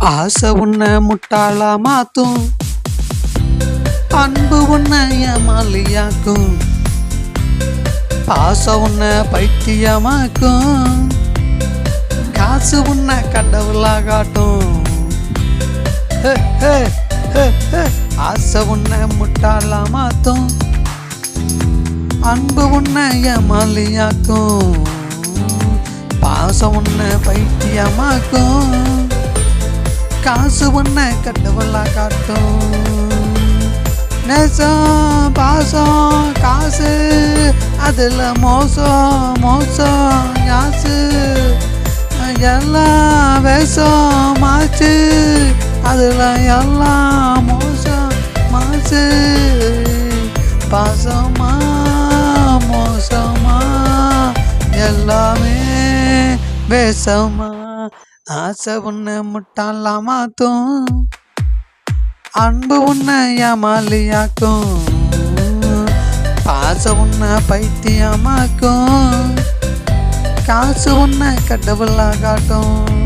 ஆசை உன்னை முட்டாளா மாத்தும். அன்பு உன்னை ஏமாலியாக்கும் பாசம் உன்னை பைத்தியமாக்கும். காசு உன்னை கடவுளாக காட்டும். ஆசை உன்னை முட்டாளா மாத்தும். அன்பு உன்னை ஏமாலியாக்கும் பாசம் உன்னை பைத்தியமாக்கும். காசு ஒன்ன கடவுளா காட்டும். நேசம் பாசம் காசு அதில் மோசம் மோசம் காசு எல்லாம் வேஷம் மாச்சு அதில் எல்லாம் மோசம் மாச்சு. பாசமா மோசமா எல்லாமே வேஷமா. ஆசை ஒன்று முட்டாளா மாத்தும். அன்பு உன்னை ஏமாலியாக்கும் பாசம் உன்னை பைத்தியமாக்கும். காசு உன்னை கடவுளாக காட்டும்.